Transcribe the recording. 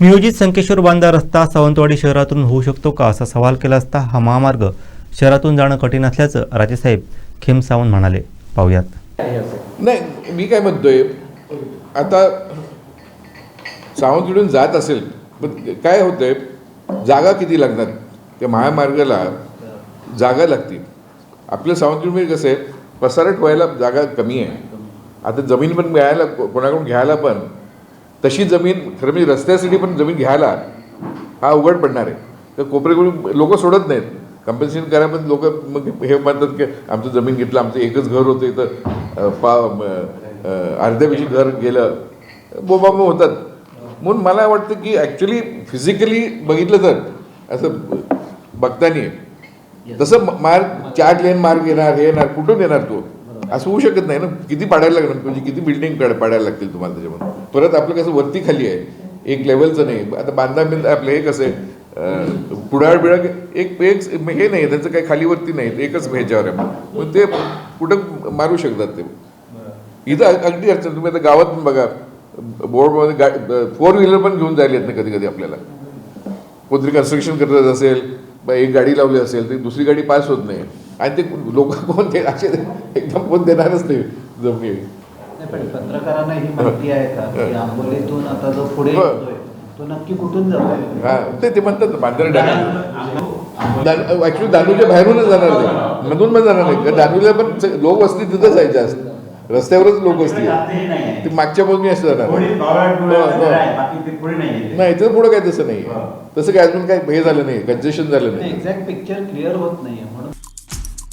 नियोजित संकेश्वर बांदा रस्ता सावंतवाडी शहरातून होऊ शकतो का असा सवाल केला असता हा महामार्ग शहरातून जाणं कठीण असल्याचं राजेसाहेब खेम सावंत म्हणाले. पाहुयात. नाही मी काय म्हणतोय आता सावंतवाडीहून जात असेल पण काय होतंय जागा किती लागणार? त्या महामार्गाला जागा लागतील. आपलं सावंतवाडीमध्ये कसं आहे पसारट व्हायला जागा कमी आहे. आता जमीन पण मिळायला कोणाकडून घ्यायला पण तशी जमीन खरं म्हणजे रस्त्यासाठी पण जमीन घ्यायला हा उघड पडणार आहे. तर कोपरे लोक सोडत नाहीत. कंपन्सेशन करा पण लोक मग हे म्हणतात की आमचं जमीन घेतलं आमचं एकच घर होतं इथं. पा अर्ध्यापेक्षा घर गेलं. बोबाबो होतात. म्हणून मला वाटतं की ॲक्च्युली फिजिकली बघितलं तर असं बघतानी तसं मार्ग चार लेन मार्ग येणार हे येणार कुठून येणार तो? असं होऊ शकत नाही ना. किती पाडायला लागणार? म्हणजे किती बिल्डिंग पाडायला लागतील तुम्हाला त्याच्यामध्ये परत आपलं कसं वरती खाली आहे. एक लेवलचं नाही. आता बांधा बिंदा आपलं हे कसं आहे? पुढाळ बिळा एक एक हे नाही त्यांचं काही खालीवरती नाही. एकच ह्याच्यावर आहे. मग ते कुठं मारू शकतात ते? इथं अगदी अडचण. तुम्ही आता गावात पण बघा. बोर्डमध्ये गा फोर व्हीलर पण घेऊन जायला येत नाही कधी कधी आपल्याला. कोणतरी कन्स्ट्रक्शन करत असेल बा एक गाडी लावली असेल तर दुसरी गाडी पास होत नाही. आणि ते लोक कोण ते असे एकदम कोण देणारच नाही जमिनी पण पत्रकारांना ही माहिती आहे का? की आंबोलीतून आता जो पुढे. येतोय तो नक्की कुठून जातोय? हा ते ते म्हणतात बांधर डायरेक्ट ऍक्च्युली दानूच्या बाहेरूनच जाणार नाही मधून पण जाणार नाही. कारण दानूला पण लोक वस्ती तिथंच आहे जास्त रस्त्यावरच लोक वस्ती आहे ते मागच्या बाजूने असं जाणार हो, हो. नाही इथं पुढं काय तसं नाही तसं काय अजून काय हे झालं नाही कन्सेशन झालं नाही एक्झॅक्ट पिक्चर क्लिअर होत नाहीये. म्हणून